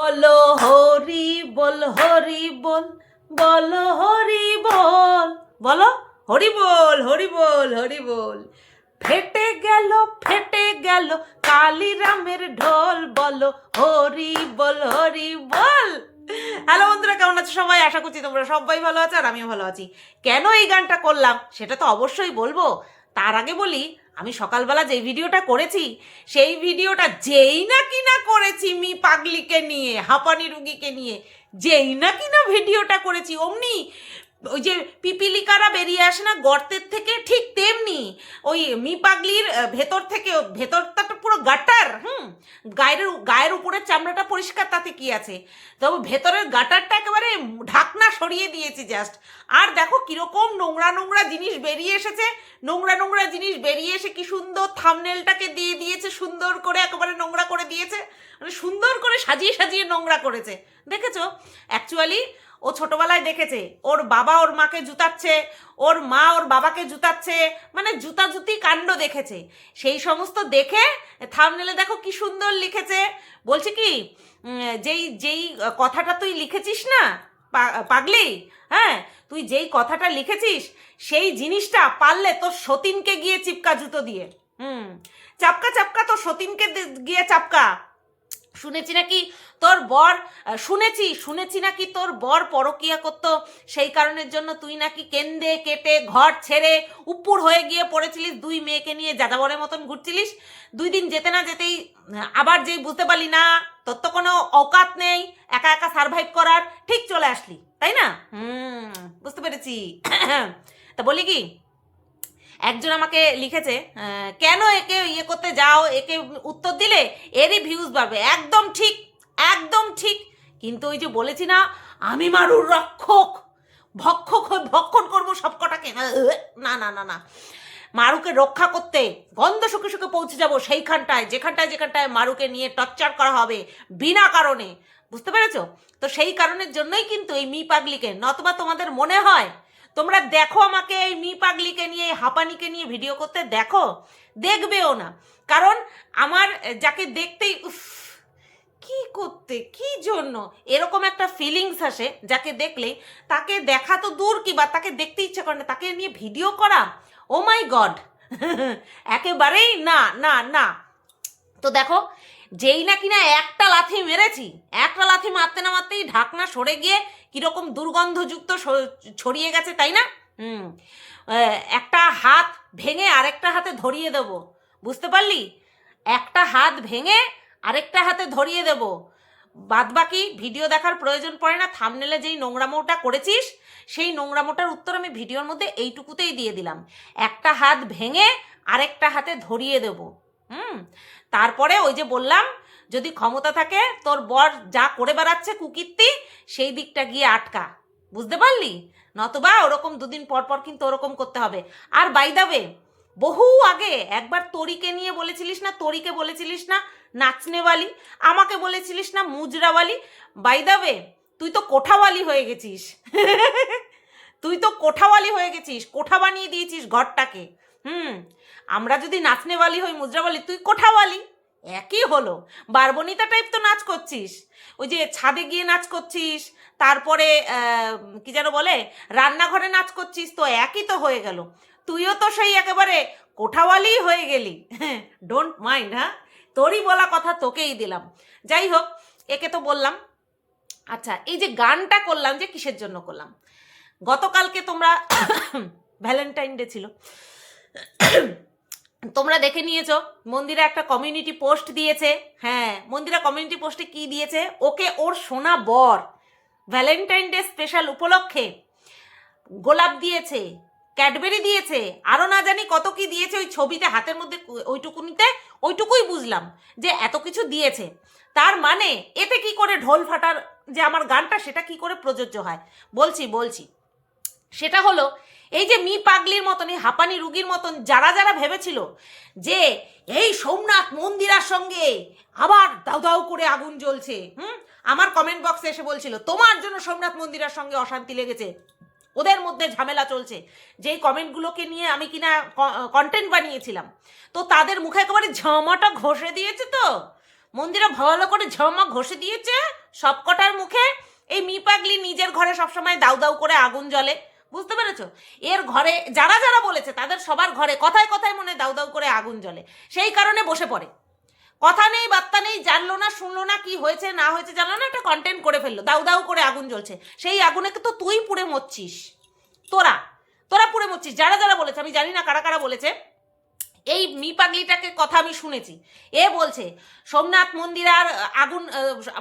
বলো হরি বল হরি বল, বলো হরি বল। বলো, হরি বল হরি বল হরি বল। ফেটে গেল ফেটে গেল, কালিরামের ঢোল। বলো, হরি বল হরি বল। হ্যালো বন্ধুরা, কেমন আছো সবাই? আশা করছি তোমরা সবাই ভালো আছো আর আমিও ভালো আছি। কেন এই গানটা করলাম? সেটা তো অবশ্যই বলব। তার আগে বলি আমি সকালবেলা যে ভিডিওটা করেছি, সেই ভিডিওটা যেই না কিনা করেছি মি পাগলিকে নিয়ে, হাঁপানি রুগীকে নিয়ে, যেই না কিনা ভিডিওটা করেছি, অমনি ওই যে পিপিলিকারা বেরিয়ে আসে না, গর্তের থেকে ঠিক তেমনি ওই মি পাগলির ভেতর থেকে, ভেতরটা তো পুরো গাটার, হুম, গায়ের গায়ের উপরের চামড়াটা পরিষ্কার, তাতে কি আছে? তবে ভেতরের গাটারটা একেবারে ঢাকনা সরিয়ে দিয়েছি জাস্ট আর দেখো কীরকম নোংরা নোংরা জিনিস বেরিয়ে এসেছে, নোংরা নোংরা জিনিস বেরিয়ে এসে কি সুন্দর থামনেলটাকে দিয়ে দিয়েছে, সুন্দর করে একেবারে নোংরা করে দিয়েছে মানে সুন্দর করে সাজিয়ে সাজিয়ে নোংরা করেছে। দেখেছ? অ্যাকচুয়ালি ও ছোটবেলায় দেখেছে, ওর বাবা ওর মাকে জুতাচ্ছে, ওর মা ওর বাবাকে জুতাচ্ছে মানে জুতা জুতি কাণ্ড দেখেছে। সেই সমস্ত দেখে থামনেলে দেখো কি সুন্দর লিখেছে। বলছে কি যেই যেই কথাটা তুই লিখেছিস না পাগলি হ্যাঁ তুই যেই কথাটা লিখেছিস, সেই জিনিসটা পারলে তোর সতীনকে গিয়ে চিপকা জুতো দিয়ে। হুম, চাপকা চাপকা, তোর সতীনকে গিয়ে চাপকা। শুনেছি নাকি তোর বর শুনেছি শুনেছি নাকি তোর বর পরকিয়া করতো। সেই কারণের জন্য তুই নাকি কেন্দে কেটে ঘর ছেড়ে উপুর হয়ে গিয়ে পড়েছিলিস, দুই মেয়েকে নিয়ে যাযাবরের মতন ঘুরছিলিস। দুই দিন যেতে না যেতেই আবার যেই বুঝতে পারলি না, তোর তো কোনো অকাত নেই, একা একা সার্ভাইভ করার, ঠিক চলে আসলি, তাই না? হুম, বুঝতে পেরেছি। তা বলি কি একজন আমাকে লিখেছে কেন একে ইয়ে করতে যাও, একে উত্তর দিলে এরই ভিউজ বাড়বে। একদম ঠিক একদম ঠিক। কিন্তু ওই যে বলেছি না, আমি মারুর রক্ষক, ভক্ষক ভক্ষণ করব সব কটাকে না না না না। মারুকে রক্ষা করতে গন্ধ সুখে সুখে পৌঁছে যাব সেইখানটায়, যেখানটায় যেখানটায় মারুকে নিয়ে টর্চার করা হবে বিনা কারণে। বুঝতে পেরেছ? তো সেই কারণের জন্যই কিন্তু এই মি পাগলিকে নতবা তোমাদের মনে হয় তোমরা দেখো আমাকে এই মি পাগলিকে নিয়ে, এই হাঁপানিকে নিয়ে ভিডিও করতে, দেখো? দেখবেও না। কারণ আমার, যাকে দেখতেই, উফ, কি করতে, কি জন্য? এরকম একটা ফিলিংস আসে যাকে দেখলেই। তাকে দেখা তো দূর কি বা তাকে দেখতে ইচ্ছে করে না, তাকে নিয়ে ভিডিও করা? ও মাই গড! একেবারেই না না না। তো দেখো, যেই না কিনা একটা লাথি মেরেছি, একটা লাথি মারতে না মারতেই ঢাকনা সরে গিয়ে কীরকম দুর্গন্ধযুক্ত ছড়িয়ে গেছে, তাই না? হুম। একটা হাত ভেঙে আরেকটা হাতে ধরিয়ে দেবো। বুঝতে পারলি? একটা হাত ভেঙে আরেকটা হাতে ধরিয়ে দেব। বাদ বাকি ভিডিও দেখার প্রয়োজন পড়ে না থামনেলে যেই নোংরামোটা করেছিস, সেই নোংরামোটার উত্তর আমি ভিডিওর মধ্যে এইটুকুতেই দিয়ে দিলাম। একটা হাত ভেঙে আরেকটা হাতে ধরিয়ে দেব। হুম। তারপরে ওই যে বললাম যদি ক্ষমতা থাকে, তোর বর যা করে বেড়াচ্ছে কুকীর্তি, সেই দিকটা গিয়ে আটকা। বুঝতে পারলি? নতবা ওরকম দুদিন পর পর কিন্তু ওরকম করতে হবে। আর বাইদাবে বহু আগে একবার তরিকে নিয়ে বলেছিলিস না, তরিকে বলেছিলিস না, নাচনেওয়ালি, আমাকে বলেছিলিস না, মুজরাওয়ালি? বাইদাবে তুই তো কোঠাওয়ালি হয়ে গেছিস। তুই তো কোঠাওয়ালি হয়ে গেছিস, কোঠা বানিয়ে দিয়েছিস ঘরটাকে। হুম, আমরা যদি নাচনেওয়ালি হই, মুজরাওয়ালি, তুই কোঠাওয়ালি। একই হলো। বারবনিতা টাইপ তো নাচ করছিস। ওই যে ছাদে গিয়ে নাচ করছিস, তারপরে কি যেন বলে, রান্নাঘরে নাচ করছিস, তো একই তো হয়ে গেল। তুইও তো সেই একেবারে কোঠাওয়ালি হয়ে গেলি। ডোন্ট মাইন্ড হ্যাঁ? তোরই বলা কথা, তোকেই দিলাম। যাই হোক, একে তো বললাম। আচ্ছা এই যে গানটা করলাম, যে কিসের জন্য করলাম? গতকালকে তোমরা ভ্যালেন্টাইন ডে ছিল। তোমরা দেখে নিয়েছো, মন্দিরা একটা কমিউনিটি পোস্ট দিয়েছে। হ্যাঁ মন্দিরা কমিউনিটি পোস্টে কি দিয়েছে? ওকে ওর সোনা বর ভ্যালেন্টাইন ডে স্পেশাল উপলক্ষে গোলাপ দিয়েছে ক্যাডবেরি দিয়েছে আরও না জানি কত কি দিয়েছে ওই ছবিতে, হাতের মধ্যে ওইটুকুনিতে, ওইটুকুই বুঝলাম যে এত কিছু দিয়েছে। তার মানে এতে কি করে ঢোল ফাটার যে আমার গানটা, সেটা কি করে প্রযোজ্য হয়? বলছি বলছি। সেটা হলো এই যে মি পাগলির মতন, এই হাঁপানি রুগীর মতন যারা যারা ভেবেছিল যে এই সোমনাথ মন্দিরার সঙ্গে আবার দাউ দাউ করে আগুন জ্বলছে, হুম? আমার কমেন্ট বক্সে এসে বলছিল, তোমার জন্য সোমনাথ মন্দিরার সঙ্গে অশান্তি লেগেছে। ওদের মধ্যে ঝামেলা চলছে। যেই কমেন্টগুলোকে নিয়ে আমি কিনা কন্টেন্ট বানিয়েছিলাম, তো তাদের মুখে একেবারে ঝমাটা ঘষে দিয়েছে তো। মন্দিরা ভালো করে ঝমা ঘষে দিয়েছে সবকটার মুখে। এই মি পাগলি নিজের ঘরে সবসময় দাউ দাউ করে আগুন জ্বলে। বুঝতে পেরেছ? এর ঘরে যারা যারা বলেছে, তাদের সবার ঘরে কথায় কথায় মনে দাউ দাউ করে আগুন জ্বলে। সেই কারণে বসে পড়ে। কথা নেই, বার্তা নেই, জানলো না, শুনলো না, কি হয়েছে, না হয়েছে, জানলো না, একটা কন্টেন্ট করে ফেলল। দাউ দাউ করে আগুন জ্বলছে। সেই আগুনে তো তুই পুড়ে মরছিস। তোরা তোরা পুড়ে মরছিস। যারা যারা বলেছে, আমি জানি না কারা কারা বলেছে, এই মি পাগলিটাকে কথা আমি শুনেছি। এ বলছে, সোমনাথ মন্দির আর আগুন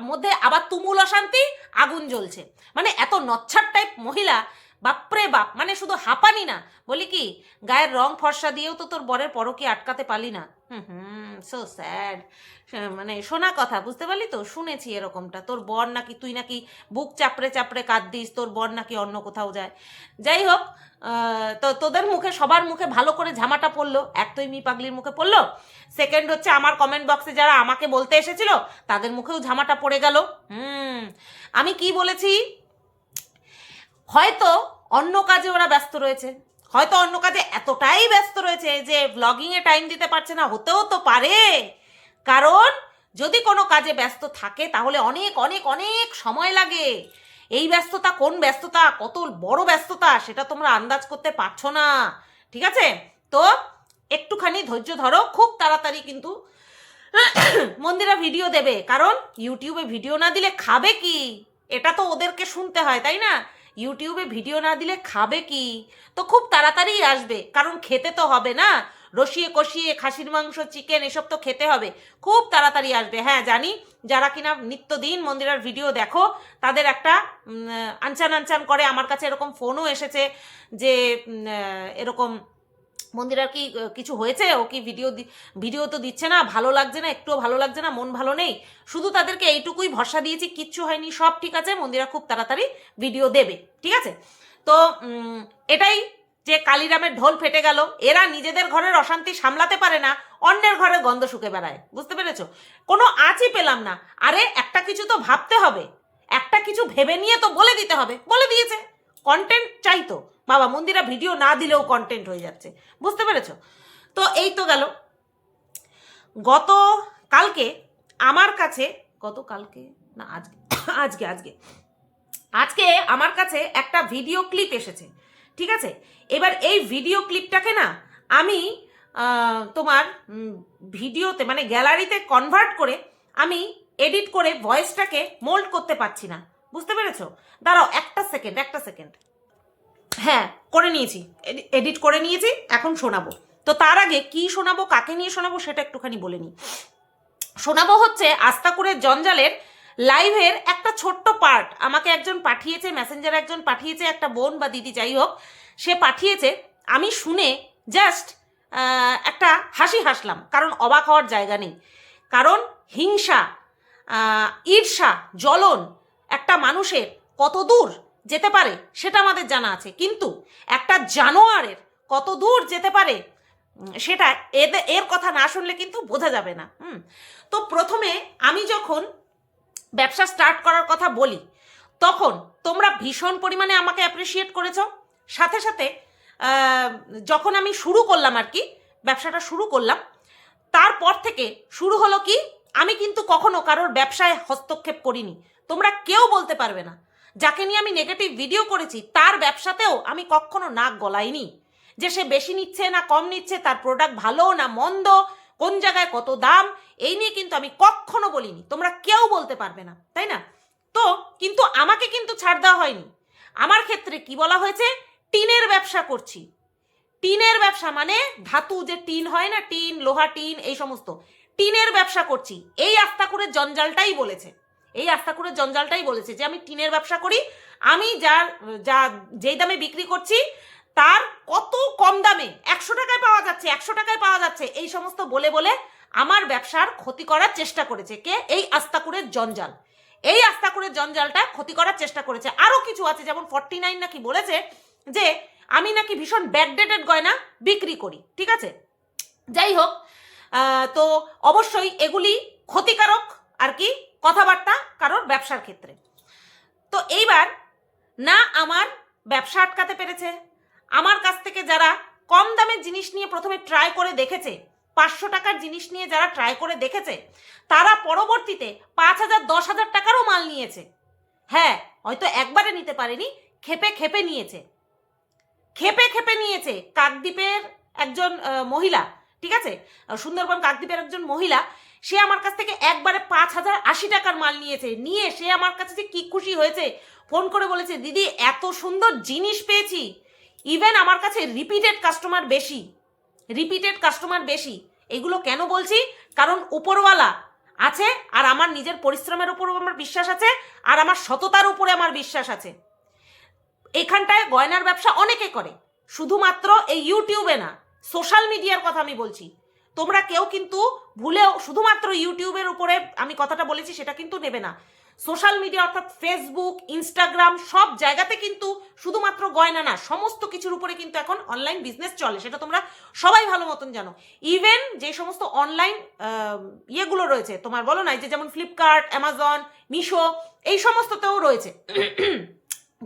মধ্যে আবার তুমুল অশান্তি, আগুন জ্বলছে। মানে এত নচ্ছার টাইপ মহিলা বাপরে বাপ মানে শুধু হাঁপানি না। বলি কি, গায়ের রং ফর্সা দিয়েও তো তোর বরের পরকে আটকাতে পারলি না। হুম হুম সো স্যাড মানে শোনা কথা, বুঝতে পারলি তো? শুনেছি এরকমটা। তোর বর নাকি, তুই নাকি বুক চাপড়ে চাপড়ে কাঁদদিস তোর বর নাকি অন্য কোথাও যায়। যাই হোক তো তোদের মুখে, সবার মুখে ভালো করে ঝামাটা পড়ল। এক তো মি পাগলির মুখে পড়ল। সেকেন্ড হচ্ছে আমার কমেন্ট বক্সে যারা আমাকে বলতে এসেছিল, তাদের মুখেও ঝামাটা পড়ে গেল। হুম, আমি কি বলেছি? হয়তো অন্য কাজে ওরা ব্যস্ত রয়েছে। হয়তো অন্য কাজে এতটাই ব্যস্ত রয়েছে যে ব্লগিংয়ে টাইম দিতে পারছে না, হতেও তো পারে। কারণ যদি কোনো কাজে ব্যস্ত থাকে, তাহলে অনেক অনেক অনেক সময় লাগে। এই ব্যস্ততা কোন ব্যস্ততা? কত বড় ব্যস্ততা? সেটা তোমরা আন্দাজ করতে পারছ না। ঠিক আছে? তো একটুখানি ধৈর্য ধরো, খুব তাড়াতাড়ি কিন্তু মন্দিরা ভিডিও দেবে। কারণ ইউটিউবে ভিডিও না দিলে খাবে কি? এটা তো ওদেরকে শুনতে হয়, তাই না? ইউটিউবে ভিডিও না দিলে খাবে কি? তো খুব তাড়াতাড়ি আসবে, কারণ খেতে তো হবে না। রসিয়ে কষিয়ে খাসির মাংস চিকেন এসব তো খেতে হবে। খুব তাড়াতাড়ি আসবে। হ্যাঁ জানি যারা কিনা নিত্যদিন মন্দিরার ভিডিও দেখো, তাদের একটা আনচান আনচান করে। আমার কাছে এরকম ফোনও এসেছে যে এরকম মন্দিরার কি কিছু হয়েছে? ও কি ভিডিও ভিডিও তো দিচ্ছে না? ভালো লাগছে না? একটুও ভালো লাগছে না? মন ভালো নেই? শুধু তাদেরকে এইটুকুই ভরসা দিয়েছি, কিচ্ছু হয়নি, সব ঠিক আছে, মন্দিরা খুব তাড়াতাড়ি ভিডিও দেবে, ঠিক আছে? তো এটাই যে কালিরামের ঢোল ফেটে গেল, এরা নিজেদের ঘরের অশান্তি সামলাতে পারে না, অন্যের ঘরে গন্ধ শুকে বেড়ায়, বুঝতে পেরেছ? কোনো আঁচই পেলাম না, আরে একটা কিছু তো ভাবতে হবে, একটা কিছু ভেবে নিয়ে তো বলে দিতে হবে, বলে দিয়েছে কন্টেন্ট চাইতো বাবা, মন্দিরা ভিডিও না দিলেও কন্টেন্ট হয়ে যাচ্ছে। বুঝতে পেরেছ? তো এই তো গেল। গত কালকে আমার কাছে, গত কালকে? না, আজকে আজকে আজকে। আজকে আমার কাছে একটা ভিডিও ক্লিপ এসেছে, ঠিক আছে? এবার এই ভিডিও ক্লিপটাকে না আমি তোমার ভিডিওতে মানে গ্যালারিতে কনভার্ট করে আমি এডিট করে ভয়েসটাকে মোল্ড করতে পারছি না। বুঝতে পেরেছ? দাঁড়াও, একটা সেকেন্ড একটা সেকেন্ড হ্যাঁ করে নিয়েছি। এডিট করে নিয়েছি, এখন শোনাবো। তো তার আগে কি শোনাবো, কাকে নিয়ে শোনাবো সেটা একটুখানি বলে নিই। শোনাবো হচ্ছে আস্তাকুরের জঞ্জালের লাইভের একটা ছোট্ট পার্ট। আমাকে একজন পাঠিয়েছে, মেসেঞ্জার একজন পাঠিয়েছে, একটা বোন বা দিদি যাই হোক, সে পাঠিয়েছে। আমি শুনে জাস্ট একটা হাসি হাসলাম, কারণ অবাক হওয়ার জায়গা নেই। কারণ হিংসা ঈর্ষা, জ্বলন একটা মানুষের কত দূর যেতে পারে, সেটা আমাদের জানা আছে। কিন্তু একটা জানোয়ারের কত দূর যেতে পারে সেটা এদের এর কথা না শুনলে কিন্তু বোঝা যাবে না। হুম। তো প্রথমে আমি যখন ব্যবসা স্টার্ট করার কথা বলি, তখন তোমরা ভীষণ পরিমাণে আমাকে অ্যাপ্রিসিয়েট করেছ। সাথে সাথে যখন আমি শুরু করলাম আর কি, ব্যবসাটা শুরু করলাম, তারপর থেকে শুরু হলো কি, আমি কিন্তু কখনো কারোর ব্যবসায় হস্তক্ষেপ করিনি। তোমরা কেউ বলতে পারবে না। যাকে নিয়ে আমি নেগেটিভ ভিডিও করেছি, তার ব্যবসাতেও আমি কখনো নাক গলাইনি। যে সে বেশি নিচ্ছে না কম নিচ্ছে, তার প্রোডাক্ট ভালো না মন্দ, কোন জায়গায় কত দাম, এই নিয়ে কিন্তু আমি কখনো বলিনি। তোমরা কেউ বলতে পারবে না, তাই না? তো কিন্তু আমাকে কিন্তু ছাড় দেওয়া হয়নি। আমার ক্ষেত্রে কি বলা হয়েছে? টিনের ব্যবসা করছি। টিনের ব্যবসা মানে ধাতু যে টিন হয় না, টিন, লোহা টিন, এই সমস্ত। টিনের ব্যবসা করছি। এই আস্তাকুরের জঞ্জালটাই বলেছে। এই আস্তাকুরের জঞ্জালটাই বলেছে যে আমি টিনের ব্যবসা করি, আমি যার যা, যেই দামে বিক্রি করছি, তার কত কম দামে, একশো টাকায় পাওয়া যাচ্ছে, একশো টাকায় পাওয়া যাচ্ছে, এই সমস্ত বলে বলে আমার ব্যবসার ক্ষতি করার চেষ্টা করেছে কে? এই আস্তাকুরের জঞ্জাল। এই আস্তাকুরের জঞ্জালটা ক্ষতি করার চেষ্টা করেছে। আরও কিছু আছে, যেমন ফর্টি নাইন নাকি বলেছে যে আমি নাকি ভীষণ ব্যাকডেটেড গয়না বিক্রি করি, ঠিক আছে? যাই হোক তো অবশ্যই এগুলি ক্ষতিকারক আর কি কথাবার্তা কারোর ব্যবসার ক্ষেত্রে। তো এইবার না আমার ব্যবসা আটকাতে পেরেছে, আমার কাছ থেকে যারা কম দামের জিনিস নিয়ে প্রথমে ট্রাই করে দেখেছে, পাঁচশো টাকার জিনিস নিয়ে যারা ট্রাই করে দেখেছে, তারা পরবর্তীতে পাঁচ হাজার, দশ হাজার টাকারও মাল নিয়েছে। হ্যাঁ হয়তো একবারে নিতে পারেনি, খেপে খেপে নিয়েছে। খেপে খেপে নিয়েছে কাকদ্বীপের একজন মহিলা, ঠিক আছে? সুন্দরবন কাকদ্বীপের একজন মহিলা সে আমার কাছ থেকে একবারে পাঁচ হাজার আশি টাকার মাল নিয়েছে। নিয়ে সে আমার কাছে যে কি খুশি হয়েছে, ফোন করে বলেছে, দিদি, এত সুন্দর জিনিস পেয়েছি। ইভেন আমার কাছে রিপিটেড কাস্টমার বেশি। রিপিটেড কাস্টমার বেশি। এগুলো কেন বলছি? কারণ উপরওয়ালা আছে, আর আমার নিজের পরিশ্রমের উপরও আমার বিশ্বাস আছে, আর আমার সততার উপরে আমার বিশ্বাস আছে। এখানটায় গয়নার ব্যবসা অনেকে করে। শুধুমাত্র এই ইউটিউবে না সোশ্যাল মিডিয়ার কথা আমি বলছি। তোমরা কেউ কিন্তু ভুলেও শুধুমাত্র ইউটিউবের উপরে আমি কথাটা বলেছি, সেটা কিন্তু নেবে না। সোশ্যাল মিডিয়া অর্থাৎ ফেসবুক, ইনস্টাগ্রাম, সব জায়গাতে কিন্তু শুধুমাত্র গয়না না, সমস্ত কিছুর উপরে কিন্তু এখন অনলাইন বিজনেস চলে, সেটা তোমরা সবাই ভালো মতন জানো। ইভেন যে সমস্ত অনলাইন ইয়েগুলো রয়েছে, তোমার বলো না যে যেমন ফ্লিপকার্ট অ্যামাজন মিশো এই সমস্ততেও রয়েছে।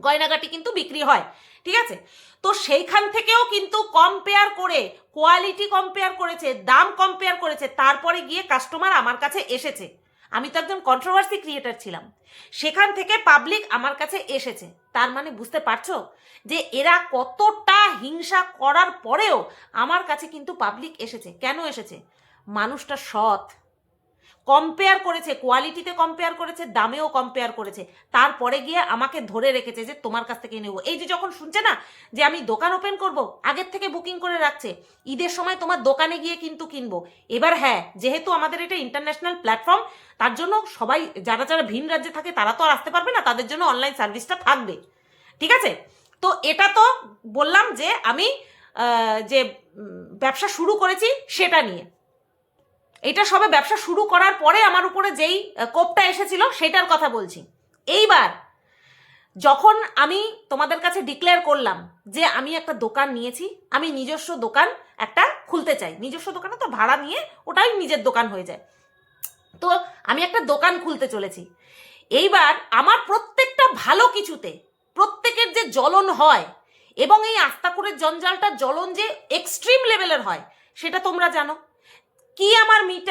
গয়নাগাটি কিন্তু বিক্রি হয়। ঠিক আছে? তো সেইখান থেকেও কিন্তু কম্পেয়ার করে কোয়ালিটি কম্পেয়ার করেছে, দাম কম্পেয়ার করেছে, তারপরে গিয়ে কাস্টমার আমার কাছে এসেছে। আমি তো একজন কন্ট্রোভার্সি ক্রিয়েটার ছিলাম। সেখান থেকে পাবলিক আমার কাছে এসেছে। তার মানে বুঝতে পারছ? যে এরা কতটা হিংসা করার পরেও আমার কাছে কিন্তু পাবলিক এসেছে। কেন এসেছে? মানুষটা সৎ। কম্পেয়ার করেছে কোয়ালিটিতে কম্পেয়ার করেছে, দামেও কম্পেয়ার করেছে। তারপরে গিয়ে আমাকে ধরে রেখেছে যে তোমার কাছ থেকে নেব। এই যে যখন শুনছে না যে আমি দোকান ওপেন করব, আগের থেকে বুকিং করে রাখছে, ঈদের সময় তোমার দোকানে গিয়ে কিন্তু কিনবো। এবার হ্যাঁ যেহেতু আমাদের এটা ইন্টারন্যাশনাল প্ল্যাটফর্ম তার জন্য সবাই, যারা যারা ভিন রাজ্যে থাকে, তারা তো আর আসতে পারবে না, তাদের জন্য অনলাইন সার্ভিসটা থাকবে। ঠিক আছে? তো এটা তো বললাম যে আমি যে ব্যবসা শুরু করেছি সেটা নিয়ে। এটা সবে ব্যবসা শুরু করার পরে আমার উপরে যেই কোপটা এসেছিল সেটার কথা বলছি। এইবার যখন আমি তোমাদের কাছে ডিক্লেয়ার করলাম যে আমি একটা দোকান নিয়েছি, আমি নিজস্ব দোকান একটা খুলতে চাই। নিজস্ব দোকানে তো ভাড়া নিয়ে ওটাই নিজের দোকান হয়ে যায়। তো আমি একটা দোকান খুলতে চলেছি। এইবার আমার প্রত্যেকটা ভালো কিছুতে প্রত্যেকের যে জ্বলন হয় এবং এই আস্তাকুরের জঞ্জালটা জ্বলন যে এক্সট্রিম লেভেলের হয়, সেটা তোমরা জানো। কি আমার মিট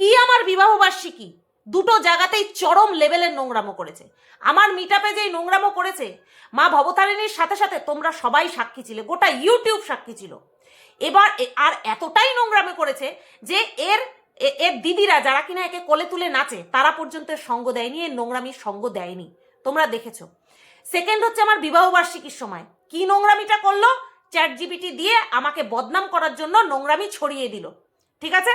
কি আমার বিবাহবার্ষিকী দুটো জায়গাতেই চরম লেভেলের নোংরামো করেছে। আমার মিট আপে যেই নোংরামো করেছে, মা ভবতারিণীর সাথে সাথে তোমরা সবাই সাক্ষী ছিলে, গোটা ইউটিউব সাক্ষী ছিল। এবার আর এতটাই নোংরামে করেছে যে এর এর দিদিরা যারা কিনা একে কোলে তুলে নাচে, তারা পর্যন্ত সঙ্গ দেয়নি, এর নোংরামির সঙ্গ দেয়নি। তোমরা দেখেছ। সেকেন্ড হচ্ছে আমার বিবাহবার্ষিকীর সময়। কি নোংরামিটা করল? চ্যাট জিবিটি দিয়ে আমাকে বদনাম করার জন্য নোংরামি ছড়িয়ে দিল। ঠিক আছে?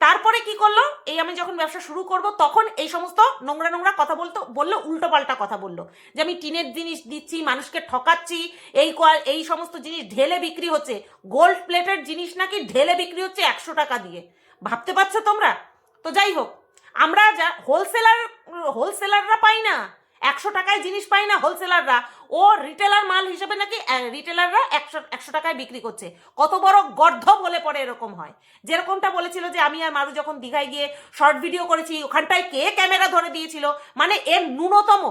তারপরে কি করল? এই আমি যখন ব্যবসা শুরু করব, তখন এই সমস্ত নোংরা নোংরা কথা বলতো, বলল উল্টো পাল্টা কথা বলল। যে আমি টিনের জিনিস দিচ্ছি, মানুষকে ঠকাচ্ছি, এই এই সমস্ত জিনিস ঢেলে বিক্রি হচ্ছে। গোল্ড প্লেটের জিনিস নাকি ঢেলে বিক্রি হচ্ছে একশো টাকা দিয়ে। ভাবতে পারছ তোমরা? তো যাই হোক, আমরা যা হোলসেলার হোলসেলাররা পাই না। একশো টাকায় জিনিস পাই না হোলসেলাররা ও রিটেলার মাল হিসেবে নাকি রিটেলাররা একশো একশো টাকায় বিক্রি করছে। কত বড় গর্ধ বলে পরে এরকম হয়। যেরকমটা বলেছিল যে আমি আর মারু যখন দীঘায় গিয়ে শর্ট ভিডিও করেছি, ওখানটায় কে ক্যামেরা ধরে দিয়েছিল? মানে এর ন্যূনতম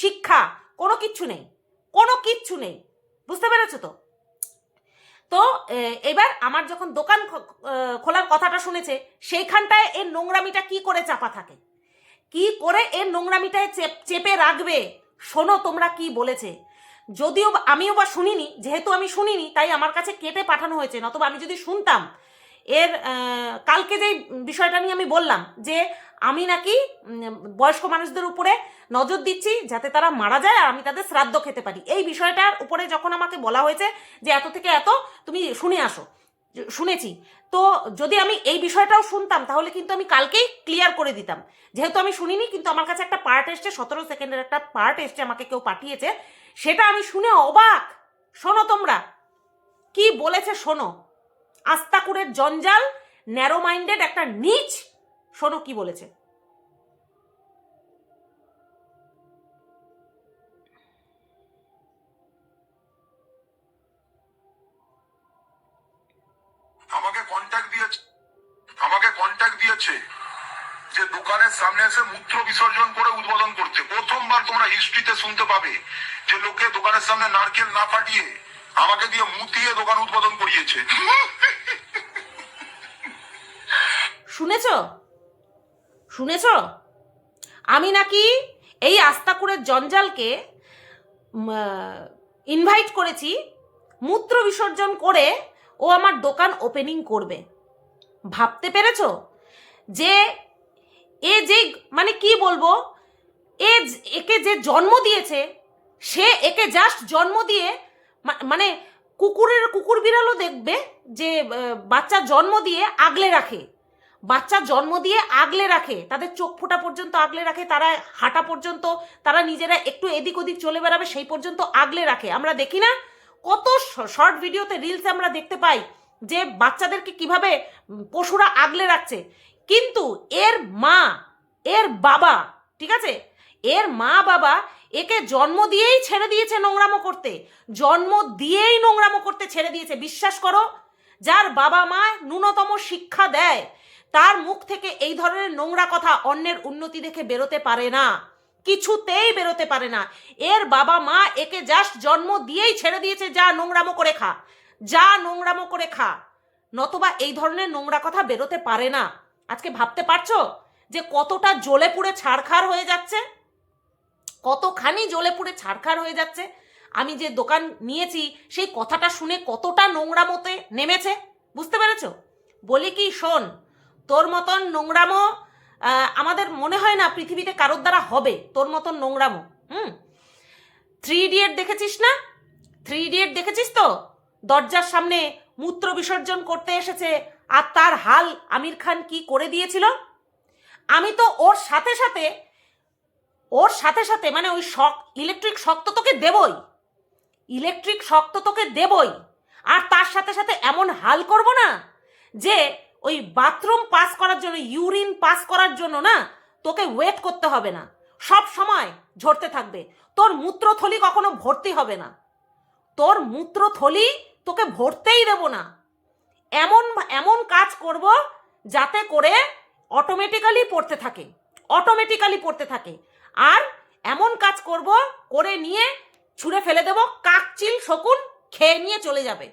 শিক্ষা কোনো কিচ্ছু নেই। কোনো কিচ্ছু নেই। বুঝতে পেরেছ তো? তো এবার আমার যখন দোকান খোলার কথাটা শুনেছে, সেইখানটায় এর নোংরামিটা কি করে চাপা থাকে? কি করে এর নোংরামিটায় চেপ- রাখবে? শোনো তোমরা কি বলেছে। যদিও আমিও বা শুনিনি, যেহেতু আমি শুনিনি, তাই আমার কাছে কেটে পাঠানো হয়েছে, নতবা আমি যদি শুনতাম। এর কালকে যেই বিষয়টা নিয়ে আমি বললাম, যে আমি নাকি বয়স্ক মানুষদের উপরে নজর দিচ্ছি যাতে তারা মারা যায় আর আমি তাদের শ্রাদ্ধ খেতে পারি। এই বিষয়টার উপরে যখন আমাকে বলা হয়েছে যে এত থেকে এত, তুমি শুনে আসো। শুনেছি। তো যদি আমি এই বিষয়টাও শুনতাম, তাহলে কিন্তু আমি কালকেই ক্লিয়ার করে দিতাম। যেহেতু আমি শুনিনি, কিন্তু আমার কাছে একটা পার্ট এসছে, সতেরো সেকেন্ডের একটা পার্ট এসছে, আমাকে কেউ পাঠিয়েছে। সেটা আমি শুনে অবাক। শোনো তোমরা। কি বলেছে শোনো। আস্তাকুরের জঞ্জাল ন্যারো মাইন্ডেড একটা নিচ। শোনো কি বলেছে। সামনে এসে মূত্র বিসর্জন করে উদ্বোধন করছে। প্রথমবার তোমরা হিস্ট্রিতে শুনতে পাবে যে লোকে দোকানের সামনে নারকেল না ফাটিয়ে আমাকে দিয়ে মুতিয়ে দোকান উদ্বোধন করিয়েছে। শুনেছ? শুনেছ? আমি নাকি এই আস্তাকুরের জঞ্জালকে ইনভাইট করেছি মূত্র বিসর্জন করে ও আমার দোকান ওপেনিং করবে। ভাবতে পেরেছ? যে এ যে মানে কি বলব? এ একে যে জন্ম দিয়েছে, সে একে জাস্ট জন্ম দিয়ে মানে কুকুরের, কুকুর বিড়ালও দেখবে যে বাচ্চা জন্ম দিয়ে আগলে রাখে। বাচ্চা জন্ম দিয়ে আগলে রাখে। তাদের চোখ ফোটা পর্যন্ত আগলে রাখে, তারা হাঁটা পর্যন্ত, তারা নিজেরা একটু এদিক ওদিক চলে বেড়াবে, সেই পর্যন্ত আগলে রাখে। আমরা দেখি না? কত শর্ট ভিডিওতে রিলসে আমরা দেখতে পাই যে বাচ্চাদেরকে কীভাবে পশুরা আগলে রাখছে। কিন্তু এর মা, এর বাবা, ঠিক আছে? এর মা বাবা একে জন্ম দিয়েই ছেড়ে দিয়েছে নোংরামো করতে। জন্ম দিয়েই নোংরামো করতে ছেড়ে দিয়েছে, বিশ্বাস করো? যার বাবা মা ন্যূনতম শিক্ষা দেয়, তার মুখ থেকে এই ধরনের নোংরা কথা অন্যের উন্নতি দেখে বেরোতে পারে না। কিছুতেই বেরোতে পারে না। এর বাবা মা একে জাস্ট জন্ম দিয়েই ছেড়ে দিয়েছে, যা নোংরামো করে খা, যা নোংরামো করে খা। নতবা এই ধরনের নোংরা কথা বেরোতে পারে না। আজকে ভাবতে পারছ যে কতটা জ্বলে পুড়ে ছাড়খাড় হয়ে যাচ্ছে? কতখানি জ্বলে পুড়ে ছাড়খাড় হয়ে যাচ্ছে? আমি যে দোকান নিয়েছি, সেই কথাটা শুনে কতটা নোংরা মতে নেমেছে? বুঝতে পেরেছ? বলি কি, শোন, তোর মতন নোংরামো আমাদের মনে হয় না পৃথিবীতে কারোর দ্বারা হবে। তোর মতন নোংরামো, হুম? থ্রি ইডিয়েট দেখেছিস না? থ্রি ইডিয়েট দেখেছিস তো? দরজার সামনে মূত্র বিসর্জন করতে এসেছে আর তার হাল আমির খান কি করে দিয়েছিল? আমি তো ওর সাথে সাথে, ওর সাথে সাথে মানে ওই শক, ইলেকট্রিক শক তো তোকে দেবই। ইলেকট্রিক শক তো তোকে দেবই। আর তার সাথে সাথে এমন হাল করব না যে ওই বাথরুম পাস করার জন্য, ইউরিন পাস করার জন্য না তোকে ওয়েট করতে হবে না। সব সময় ঝরতে থাকবে। তোর মূত্রথলি কখনো ভর্তি হবে না। তোর মূত্রথলি তোকে ভরতেই দেব না। এমন এমন কাজ করব যাতে করে অটোমেটিক্যালি পড়তে থাকে অটোমেটিক্যালি পড়তে থাকে। আর এমন কাজ করব করে নিয়ে ছুঁড়ে ফেলে দেব, কাকচিল শকুন খেয়ে নিয়ে চলে যাবে।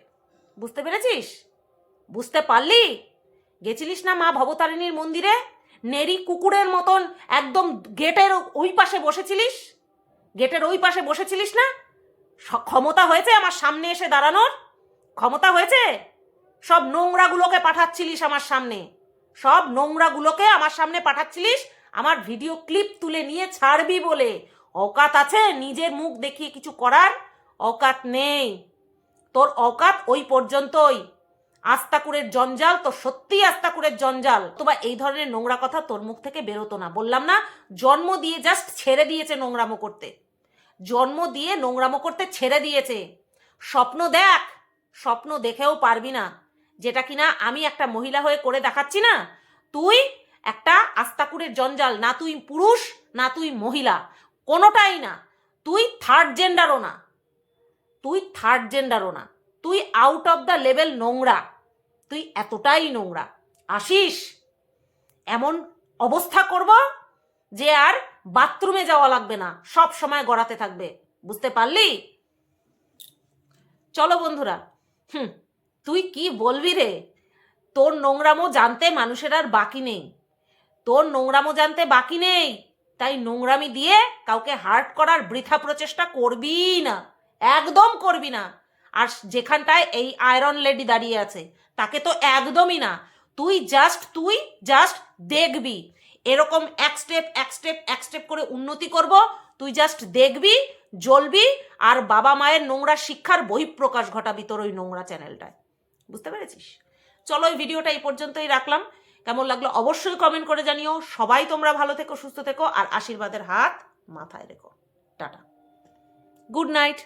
বুঝতে পেরেছিস? বুঝতে পারলি? গেছিলিস না মা ভবতারিণীর মন্দিরে? নেরি কুকুরের মতন একদম গেটের ওই পাশে বসেছিলিস? গেটের ওই পাশে বসেছিলিস না? ক্ষমতা হয়েছে আমার সামনে এসে দাঁড়ানোর? ক্ষমতা হয়েছে? সব নোংরাগুলোকে পাঠাচ্ছিলিস আমার সামনে। সব নোংরাগুলোকে আমার সামনে পাঠাচ্ছিলিস, আমার ভিডিও ক্লিপ তুলে নিয়ে ছাড়বি বলে। অকাত আছে, নিজের মুখ দেখিয়ে কিছু করার অকাত নেই। তোর অকাত ওই পর্যন্তই। আস্তাকুরের জঞ্জাল, তো সত্যি আস্তাকুরের জঞ্জাল। তোবা এই ধরনের নোংরা কথা তোর মুখ থেকে বেরোতো না। বললাম না, জন্ম দিয়ে জাস্ট ছেড়ে দিয়েছে নোংরামো করতে। জন্ম দিয়ে নোংরামো করতে ছেড়ে দিয়েছে। স্বপ্ন দেখ, স্বপ্ন দেখেও পারবি না। যেটা কিনা আমি একটা মহিলা হয়ে করে দেখাচ্ছি না। তুই একটা আস্তাকুরের জঞ্জাল, না তুই পুরুষ, না তুই মহিলা, কোনোটাই না। তুই থার্ড জেন্ডারও না। তুই থার্ড জেন্ডারও না। তুই আউট অফ দ্য লেভেল নোংরা। তুই এতটাই নোংরা। আসিস। এমন অবস্থা করব যে আর বাথরুমে যাওয়া লাগবে না। সব সময় গড়াতে থাকবে। বুঝতে পারলি? চলো বন্ধুরা। হুম। তুই কি বলবি রে? তোর নোংরামো জানতে মানুষের আর বাকি নেই। তোর নোংরামো জানতে বাকি নেই, তাই নোংরামি দিয়ে কাউকে হার্ট করার বৃথা প্রচেষ্টা করবি না, একদম করবি না। আর যেখানটায় এই আয়রন লেডি দাঁড়িয়ে আছে, তাকে তো একদমই না। তুই জাস্ট তুই জাস্ট দেখবি। এরকম এক স্টেপ এক স্টেপ এক স্টেপ করে উন্নতি করব, তুই জাস্ট দেখবি, জ্বলবি, আর বাবা মায়ের নোংরা শিক্ষার বহিঃপ্রকাশ ঘটাবি তোর ওই নোংরা চ্যানেলটায় বুঝতে পেরেছিস? চলো এই ভিডিওটা এই পর্যন্তই রাখলাম। কেমন লাগল অবশ্যই কমেন্ট করে জানিও। সবাই তোমরা ভালো থেকো, সুস্থ থেকো, আর আশীর্বাদের হাত মাথায় রেখো। টাটা। Good night